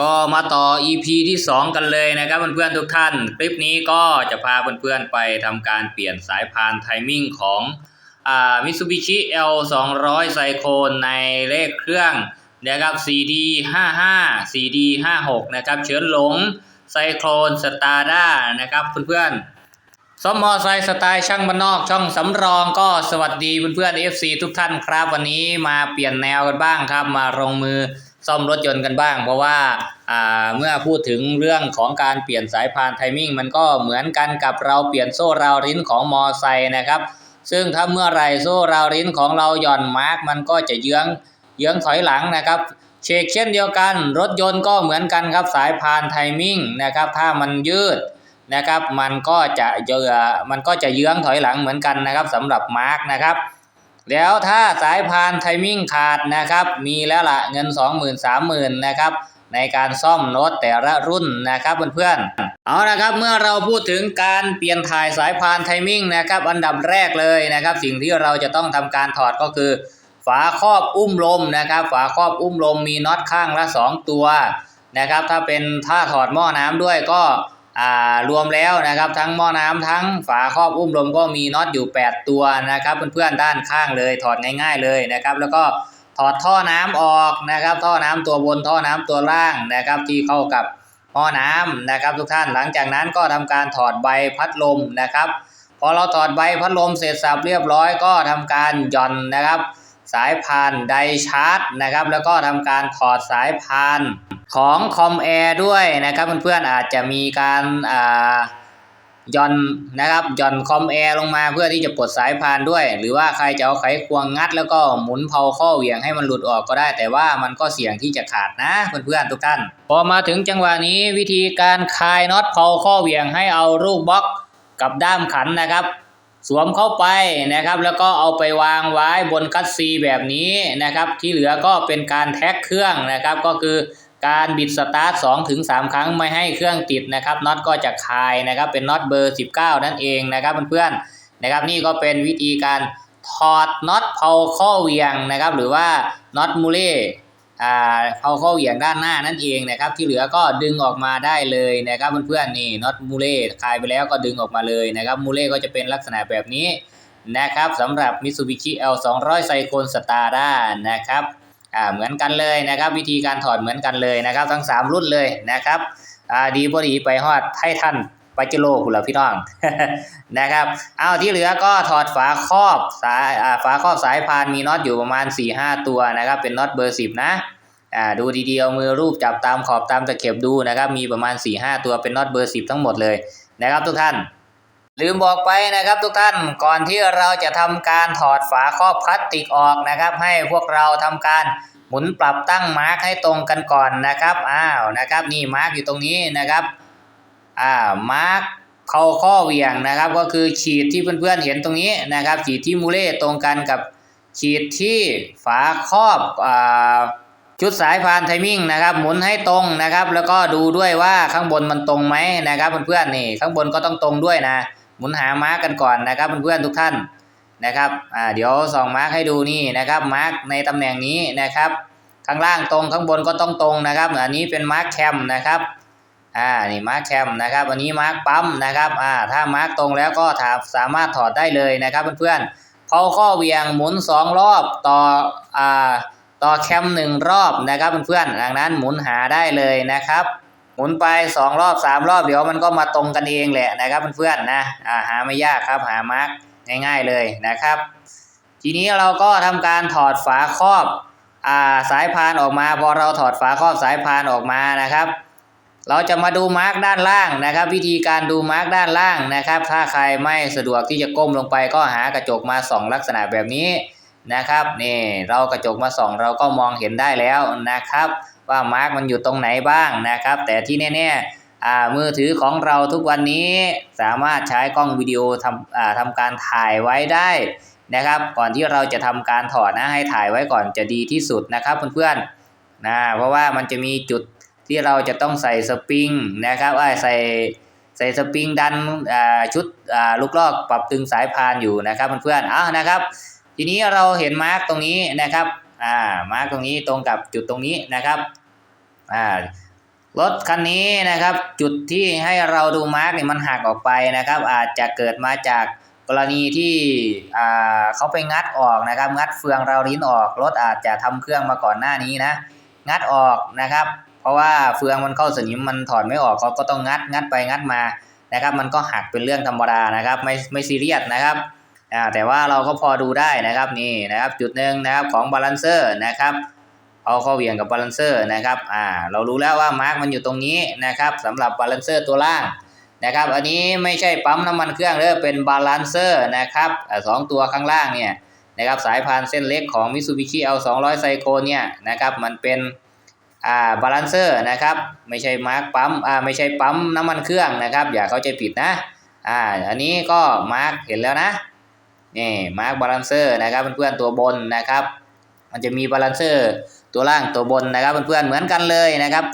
ก็มาต่อ EP ที่ 2 กันเลยนะครับเพื่อนๆทุกท่าน คลิปนี้ก็จะพาเพื่อนๆไปทำการเปลี่ยนสายพานไทมิ่งของอ่า Mitsubishi L 2 0 0 ไซโคนในเลขเครื่องนะครับ CD 55 CD 56 นะครับเชื้อหลงไซโครนสตาร์ด้านะครับเพื่อนๆซอมมอไซค์สไตล์ช่างบ้านนอกช่องสำรองก็สวัสดีเพื่อนๆ FC ทุกท่านครับ วันนี้มาเปลี่ยนแนวกันบ้างครับมาลงมือ ซ่อมรถยนต์กันบ้าง เพราะว่าอ่าเมื่อพูดถึงเรื่องของการเปลี่ยนสายพานไทมิ่งมันก็เหมือนกันกับเราเปลี่ยนโซ่ราวลิ้นของมอไซค์นะครับ ซึ่งถ้าเมื่อไรโซ่ราวลิ้นของเราหย่อนมาร์กมันก็จะเยื้องเยื้องถอยหลังนะครับเชกเช่นเดียวกันรถยนต์ก็เหมือนกันครับสายพานไทมิ่งนะครับถ้ามันยืดนะครับมันก็จะเยือมันก็จะเยื้องถอยหลังเหมือนกันนะครับสำหรับมาร์กนะครับ แล้วถ้าสายพานไทมิ่งขาดนะครับ มีแล้วละเงิน 20,000 30,000นะครับในการซ่อมรถแต่ละรุ่นนะครับเพื่อนๆ เอาละครับเมื่อเราพูดถึงการเปลี่ยนถ่ายสายพานไทมิ่งนะครับอันดับแรกเลยนะครับ สิ่งที่เราจะต้องทำการถอดก็คือ ฝาครอบอุ้มลมนะครับ ฝาครอบอุ้มลมมีน็อตข้างละ 2 ตัวนะครับ ถ้าเป็นถ้าถอดหม้อน้ำด้วยก็ รวมแล้วนะครับทั้งหม้อน้ำทั้งฝาครอบอุ้มลมก็มีน็อตอยู่ 8 ตัวนะครับเพื่อนๆด้านข้างเลยถอดง่ายๆเลยนะครับแล้วก็ถอดท่อน้ำออกนะครับ ท่อน้ำตัวบนท่อน้ำตัวล่างนะครับที่เข้ากับหม้อน้ำนะครับ ทุกท่านหลังจากนั้นก็ทำการถอดใบพัดลมนะครับพอเราถอดใบพัดลมเสร็จสับเรียบร้อยก็ทำการหย่อนนะครับ สายพานไดชาร์จนะครับ แล้วก็ทำการถอดสายพานของคอมแอร์ด้วยนะครับเพื่อนๆอาจจะมีการอ่าหย่อนนะครับหย่อนคอมแอร์ลงมาเพื่อที่จะปลดสายพานด้วย หรือว่าใครจะเอาไขควงงัด แล้วก็หมุนเผาข้อเหวี่ยงให้มันหลุดออกก็ได้ แต่ว่ามันก็เสี่ยงที่จะขาดนะเพื่อนๆทุกท่าน พอมาถึงจังหวะนี้วิธีการคลายน็อตเผาข้อเหวี่ยงให้เอาลูกบล็อกกับด้ามขันนะครับ สวมเข้าไปนะครับ แล้วก็เอาไปวางไว้บนคัสซีแบบนี้นะครับ ที่เหลือก็เป็นการแท็กเครื่องนะครับ ก็คือการบิดสตาร์ท2ถึง3ครั้งไม่ให้เครื่องติดนะครับน็อตก็จะคลายนะครับ เป็นน็อตเบอร์ 19 นั่นเองนะครับเพื่อนๆนะครับ นี่ก็เป็นวิธีการถอดน็อตเผาข้อเหวี่ยงนะครับ หรือว่าน็อตมูเล่ อ่าเข้อเหวี่ยงด้านหน้านั่นเองนะครับ ที่เหลือก็ดึงออกมาได้เลยนะครับเพื่อนๆนี่น็อตมูเล่คลายไปแล้วก็ดึงออกมาเลยนะครับมูเล่ก็จะเป็นลักษณะแบบนี้นะครับสำหรับ Mitsubishi L 2 0 0 Cyclone Stada นะครับเหมือนกันเลยนะครับ วิธีการถอดเหมือนกันเลยนะครับ ทั้ง 3 รุ่นเลยนะครับดีพอดีไปฮอดให้ท่าน ปาจิโลคุณล่ะพี่น้องนะครับเอาที่เหลือก็ถอดฝาครอบสายอ่าฝาครอบสายพานมีน็อตอยู่ประมาณ 4-5 ตัวนะครับ เป็นน็อตเบอร์ 10 นะอ่าดูดีๆเอามือรูปจับตามขอบตามตะเข็บดูนะครับ มีประมาณ 4-5 ตัวเป็นน็อตเบอร์ 10 ทั้งหมดเลยนะครับทุกท่าน ลืมบอกไปนะครับทุกท่านก่อนที่เราจะทำการถอดฝาครอบพลาสติกออกนะครับ ให้พวกเราทำการหมุนปรับตั้งมาร์กให้ตรงกันก่อนนะครับอ้าวนะครับนี่มาร์กอยู่ตรงนี้นะครับ อ่ามาร์กเข้าข้อเหวี่ยงนะครับ ก็คือขีดที่เพื่อนๆเห็นตรงนี้นะครับ ขีดที่มูเล่ตรงกันกับขีดที่ฝาครอบอ่าชุดสายพานไทมิ่งนะครับหมุนให้ตรงนะครับ แล้วก็ดูด้วยว่าข้างบนมันตรงไหมนะครับเพื่อนๆนี่ข้างบนก็ต้องตรงด้วยนะหมุนหามาร์กกันก่อนนะครับเพื่อนๆทุกท่านนะครับอ่าเดี๋ยวส่องมาร์กให้ดูนี่นะครับมาร์กในตำแหน่งนี้นะครับ ข้างล่างตรงข้างบนก็ต้องตรงนะครับ อันนี้เป็นมาร์กแคมนะครับ อ่านี่มาร์กแคมนะครับอันนี้มาร์กปั๊มนะครับอ่าถ้ามาร์กตรงแล้วก็ถาสามารถถอดได้เลยนะครับเพื่อนๆเขาข้อเวียงหมุนสองรอบต่ออ่าต่อแคมหนึ่งรอบนะครับเพื่อนๆดังนั้นหมุนหาได้เลยนะครับหมุนไปสองรอบสามรอบเดี๋ยวมันก็มาตรงกันเองแหละนะครับเพื่อนๆนะอ่าหาไม่ยากครับหามาร์กง่าย ๆเลยนะครับ ทีนี้เราก็ทำการถอดฝาครอบอ่าสายพานออกมาพอเราถอดฝาครอบสายพานออกมานะครับ เราจะมาดูมาร์กด้านล่างนะครับ วิธีการดูมาร์กด้านล่างนะครับ ถ้าใครไม่สะดวกที่จะก้มลงไปก็หากระจกมาส่องลักษณะแบบนี้นะครับนี่เรากระจกมาส่องเราก็มองเห็นได้แล้วนะครับ ว่ามาร์กมันอยู่ตรงไหนบ้างนะครับ แต่ที่แน่ๆอ่ามือถือของเราทุกวันนี้สามารถใช้กล้องวิดีโอทำอ่าทำการถ่ายไว้ได้นะครับ ก่อนที่เราจะทำการถอดนะให้ถ่ายไว้ก่อนจะดีที่สุดนะครับเพื่อนๆนะเพราะว่ามันจะมีจุด ที่เราจะต้องใส่สปริงนะครับอ่าใส่ใส่สปริงดันชุดลูกลอกปรับตึงสายพานอยู่นะครับเพื่อนๆอ่านะครับ ทีนี้เราเห็นมาร์กตรงนี้นะครับอ่ามาร์กตรงนี้ตรงกับจุดตรงนี้นะครับอ่ารถคันนี้นะครับจุดที่ให้เราดูมาร์กเนี่ยมันหักออกไปนะครับ อาจจะเกิดมาจากกรณีที่เขาไปงัดออกนะครับ งัดเฟืองเราลิ้นออกรถอาจจะทำเครื่องมาก่อนหน้านี้นะ งัดออกนะครับ เพราะว่าเฟืองมันเข้าสนิมมันถอดไม่ออกเขาก็ต้องงัดงัดไปงัดมานะครับ มันก็หักเป็นเรื่องธรรมดานะครับ ไม่ไม่ซีเรียสนะครับอ่าแต่ว่าเราก็พอดูได้นะครับนี่นะครับจุดหนึ่งนะครับของบาลานเซอร์นะครับเอาเข้าเวี่ยงกับบาลานเซอร์นะครับอ่าเรารู้แล้วว่ามาร์กมันอยู่ตรงนี้นะครับสำหรับบาลานเซอร์ตัวล่างนะครับอันนี้ไม่ใช่ปั๊มน้ำมันเครื่องเด้อเป็นบาลานเซอร์นะครับสองตัวข้างล่างเนี่ยนะครับสายพานเส้นเล็กของ Mitsubishi L200 ไซโคเนี่ยนะครับมันเป็น อ่าบาลานเซอร์นะครับไม่ใช่มาร์กปั๊มอ่าไม่ใช่ปั๊มน้ำมันเครื่องนะครับ อย่าเข้าใจผิดนะอ่าอันนี้ก็มาร์กเห็นแล้วนะนี่มาร์กบาลานเซอร์นะครับเพื่อนๆตัวบนนะครับ มันจะมีบาลานเซอร์ตัวล่างตัวบนนะครับเพื่อนๆเหมือนกันเลยนะครับ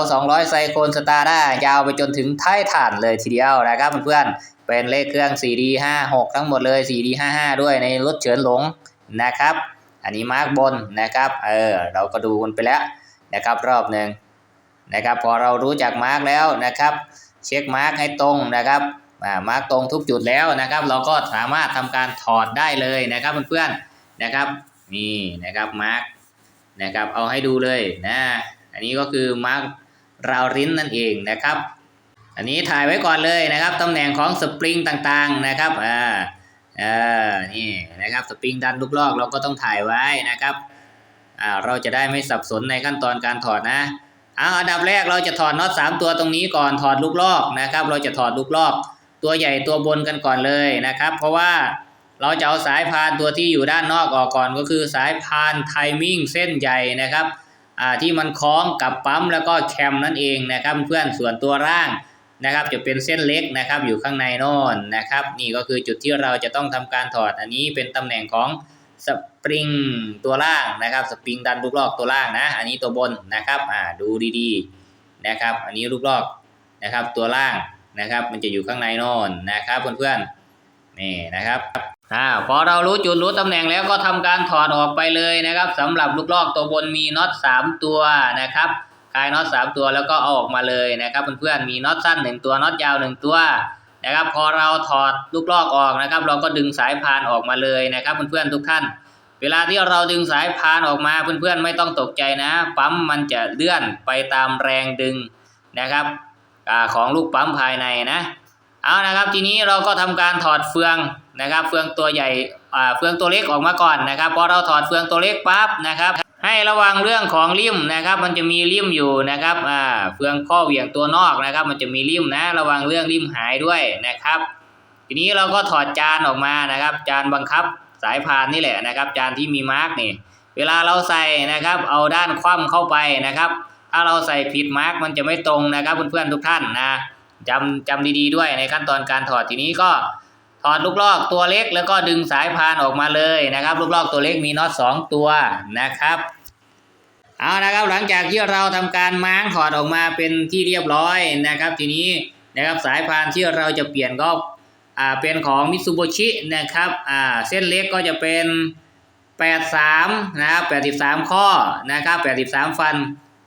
L 2 0 0ไซโคนสตาร์ด้ายาวไปจนถึงท้ายฐานเลยทีเดียวนะครับเพื่อนๆเป็นเลขเครื่อง 4D 56ทั้งหมดเลย 4D 55ด้วยในรถเฉินหลงนะครับ อันนี้มาร์กบนนะครับเออเราก็ดูกันไปแล้ว นะครับรอบหนึ่งนะครับพอเรารู้จักมาร์กแล้วนะครับ เช็คมาร์กให้ตรงนะครับมาร์กตรงทุกจุดแล้วนะครับ เราก็สามารถทำการถอดได้เลยนะครับเพื่อนๆนะครับนี่นะครับมาร์กนะครับเอาให้ดูเลยนะอันนี้ก็คือมาร์กราวริ้นนั่นเองนะครับ อันนี้ถ่ายไว้ก่อนเลยนะครับตำแหน่งของสปริงต่างๆนะครับอ่าเออนี่นะครับสปริงดันลูกลอกเราก็ต้องถ่ายไว้นะครับ อ่าเราจะได้ไม่สับสนในขั้นตอนการถอดนะเอาอันดับแรกเราจะถอดน็อตสามตัวตรงนี้ก่อนถอดลูกลอกนะครับ เราจะถอดลูกลอก ตัวใหญ่ตัวบนกันก่อนเลยนะครับ เพราะว่าเราจะเอาสายพานตัวที่อยู่ด้านนอกออกก่อนก็คือสายพานไทมิ่งเส้นใหญ่นะครับอ่าที่มันคล้องกับปั๊มแล้วก็แคมนั่นเองนะครับ เพื่อนส่วนตัวร่างนะครับ จะเป็นเส้นเล็กนะครับอยู่ข้างในน่นนะครับ นี่ก็คือจุดที่เราจะต้องทำการถอดอันนี้เป็นตำแหน่งของ สปริงตัวล่างนะครับสปริงดันลูกลอกตัวล่างนะ อันนี้ตัวบนนะครับอ่าดูดีๆนะครับ อันนี้ลูกลอกนะครับตัวล่างนะครับ มันจะอยู่ข้างในน่นนะครับเพื่อนๆนี่นะครับอ่าพอเรารู้จุดรู้ตำแหน่งแล้วก็ทำการถอดออกไปเลยนะครับสำหรับลูกลอกตัวบนมีน็อต3ตัวนะครับคลายน็อต3ตัวแล้วก็เอาออกมาเลยนะครับเพื่อนๆมีน็อตสั้น1ตัวน็อตยาว1ตัว นะครับ พอเราถอดลูกลอกออกนะครับ เราก็ดึงสายพานออกมาเลยนะครับเพื่อนๆทุกท่าน เวลาที่เราดึงสายพานออกมาเพื่อนๆไม่ต้องตกใจนะ ปั๊มมันจะเลื่อนไปตามแรงดึงนะครับอของลูกปั๊มภายในนะเอานะครับ ทีนี้เราก็ทำการถอดเฟืองนะครับ เฟืองตัวใหญ่เฟืองตัวเล็กออกมาก่อนนะครับ พอเราถอดเฟืองตัวเล็กปั๊บนะครับ ให้ระวังเรื่องของริมนะครับ มันจะมีริมอยู่นะครับอ่าเฟืองข้อเหวี่ยงตัวนอกนะครับ มันจะมีริมนะ ระวังเรื่องริมหายด้วยนะครับ ทีนี้เราก็ถอดจานออกมานะครับ จานบังคับสายพานนี่แหละนะครับ จานที่มีมาร์กนี่ เวลาเราใส่นะครับ เอาด้านคว่ำเข้าไปนะครับ ถ้าเราใส่ผิดมาร์กมันจะไม่ตรงนะครับเพื่อนๆทุกท่านนะจำจำดีๆด้วยในขั้นตอนการถอดทีนี้ก็ถอดลูกลอกตัวเล็กแล้วก็ดึงสายพานออกมาเลยนะครับ ลูกลอกตัวเล็กมีน็อตสองตัวนะครับ เอานะครับหลังจากที่เราทำการม้างถอดออกมาเป็นที่เรียบร้อยนะครับ ทีนี้นะครับสายพานที่เราจะเปลี่ยนก็อ่าเป็นของมิ t ซูโบชินะครับอ่าเส้นเล็กก็จะเป็น 83นะครับ83 ข้อนะครับ83 ฟัน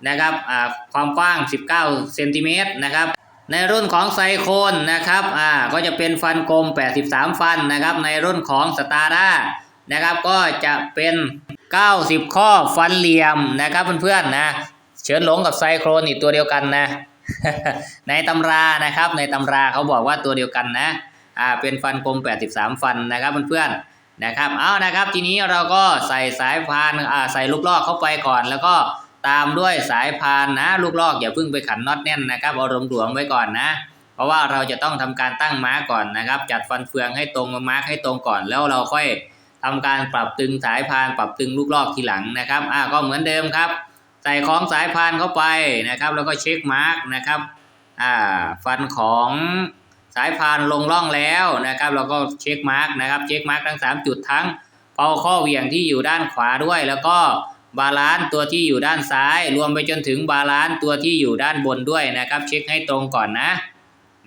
นะครับอ่าความกว้าง 19เซนติเมตรนะครับในรุ่นของไซโคนนะครับอ่าก็จะเป็นฟันกลม 83 ฟันนะครับในรุ่นของสตาร์ด้านะครับก็จะเป็น 90 ข้อฟันเหลี่ยมนะครับเพื่อนๆนะ เฉินหลงกับไซโครนอีกตัวเดียวกันนะ ในตำรานะครับ ในตำราเขาบอกว่าตัวเดียวกันนะ อ่า เป็นฟันกลม 83 ฟันนะครับเพื่อนๆนะครับ เอานะครับ ทีนี้เราก็ใส่สายพาน อ่า ใส่ลูกลอกเข้าไปก่อน แล้วก็ตามด้วยสายพานนะ ลูกลอกอย่าเพิ่งไปขันน็อตแน่นนะครับ เอาหลวมๆไว้ก่อนนะ เพราะว่าเราจะต้องทำการตั้งม้าก่อนนะครับ จัดฟันเฟืองให้ตรงมาร์กให้ตรงก่อน แล้วเราค่อย ทำการปรับตึงสายพานปรับตึงลูกลอกทีหลังนะครับอ่าก็เหมือนเดิมครับ ใส่ของสายพานเข้าไปนะครับ แล้วก็เช็คมาร์กนะครับอ่าฟันของสายพานลงร่องแล้วนะครับเราก็เช็คมาร์กนะครับ เช็คมาร์กทั้ง 3 จุดทั้งเปาข้อเหวี่ยงที่อยู่ด้านขวาด้วย แล้วก็บาลานซ์ตัวที่อยู่ด้านซ้าย รวมไปจนถึงบาลานซ์ตัวที่อยู่ด้านบนด้วยนะครับ เช็คให้ตรงก่อนนะ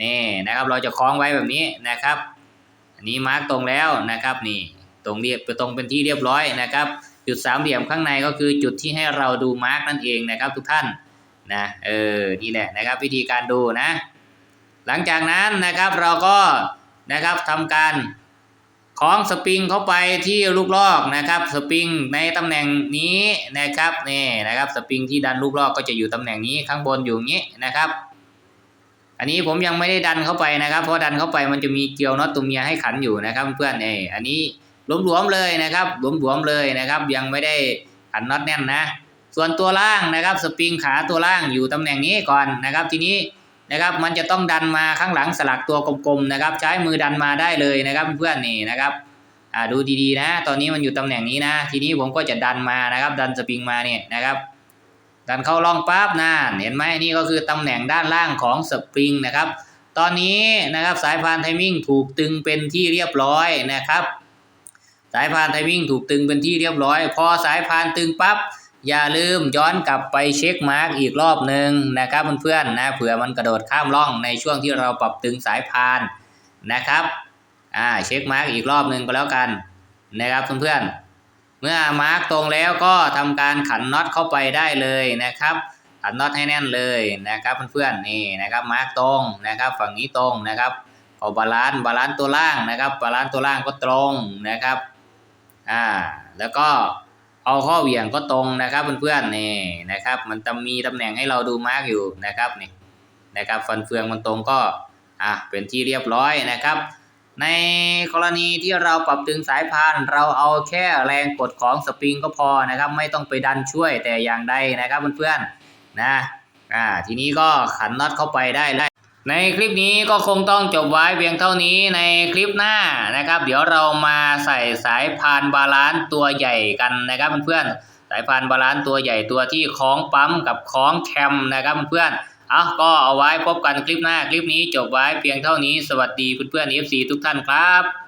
นี่นะครับเราจะคล้องไว้แบบนี้นะครับ อันนี้มาร์กตรงแล้วนะครับนี่ ตรงเรียบตรงเป็นที่เรียบร้อยนะครับ จุดสามเหลี่ยมข้างในก็คือจุดที่ให้เราดูมาร์กนั่นเองนะครับ ทุกท่านนะเออนี่แหละนะครับ วิธีการดูนะ หลังจากนั้นนะครับเราก็นะครับทำการคล้องสปริงเข้าไปที่ลูกลอกนะครับ สปริงในตำแหน่งนี้นะครับนี่นะครับสปริงที่ดันลูกลอกก็จะอยู่ตำแหน่งนี้ข้างบนอยู่อย่างนี้นะครับ อันนี้ผมยังไม่ได้ดันเข้าไปนะครับ เพราะดันเข้าไปมันจะมีเกลียวน็อตตัวเมียให้ขันอยู่นะครับ เพื่อนเอออันนี้ หลวมๆเลยนะครับหลวมๆเลยนะครับ ยังไม่ได้ขันน็อตแน่นนะ ส่วนตัวล่างนะครับ สปริงขาตัวล่างอยู่ตำแหน่งนี้ก่อนนะครับ ทีนี้นะครับ มันจะต้องดันมาข้างหลังสลักตัวกลมๆนะครับ ใช้มือดันมาได้เลยนะครับ เพื่อนๆนี่นะครับอ่าดูดีๆนะ ตอนนี้มันอยู่ตำแหน่งนี้นะ ทีนี้ผมก็จะดันมานะครับ ดันสปริงมาเนี่ยนะครับ ดันเข้าร่องปั๊บนะเห็นไหมนี่ก็คือตำแหน่งด้านล่างของสปริงนะครับ ตอนนี้นะครับสายพานไทมิ่งถูกตึงเป็นที่เรียบร้อยนะครับ สายพานไทมิ่งถูกตึงเป็นที่เรียบร้อย พอสายพานตึงปั๊บอย่าลืมย้อนกลับไปเช็คมาร์กอีกรอบหนึ่งนะครับเพื่อนๆนะเผื่อมันกระโดดข้ามร่องในช่วงที่เราปรับตึงสายพานนะครับอ่าเช็คมาร์กอีกรอบหนึ่งก็แล้วกันนะครับเพื่อนๆเมื่อมาร์กตรงแล้วก็ทำการขันน็อตเข้าไปได้เลยนะครับขันน็อตให้แน่นเลยนะครับเพื่อนๆนี่นะครับมาร์กตรงนะครับฝั่งนี้ตรงนะครับเอาบาลานซ์บาลานซ์ตัวล่างนะครับบาลานซ์ตัวล่างก็ตรงนะครับ อ่า แล้วก็เอาข้อเหวี่ยงก็ตรงนะครับเพื่อนๆนี่นะครับ มันจะมีตำแหน่งให้เราดูมาร์กอยู่นะครับนี่นะครับฟันเฟืองมันตรงก็อะเป็นที่เรียบร้อยนะครับ ในกรณีที่เราปรับตึงสายพานเราเอาแค่แรงกดของสปริงก็พอนะครับ ไม่ต้องไปดันช่วยแต่อย่างใดนะครับเพื่อนๆนะอ่าทีนี้ก็ขันน็อตเข้าไปได้ได้ ในคลิปนี้ก็คงต้องจบไว้เพียงเท่านี้ในคลิปหน้านะครับ เดี๋ยวเรามาใส่สายพานบาลานซ์ตัวใหญ่กันนะครับเพื่อนๆสายพานบาลานซ์ตัวใหญ่ตัวที่คล้องปั๊มกับคล้องแคมนะครับเพื่อนๆเอาก็เอาไว้พบกันคลิปหน้าคลิปนี้จบไว้เพียงเท่านี้สวัสดีเพื่อนๆ FC ทุกท่านครับ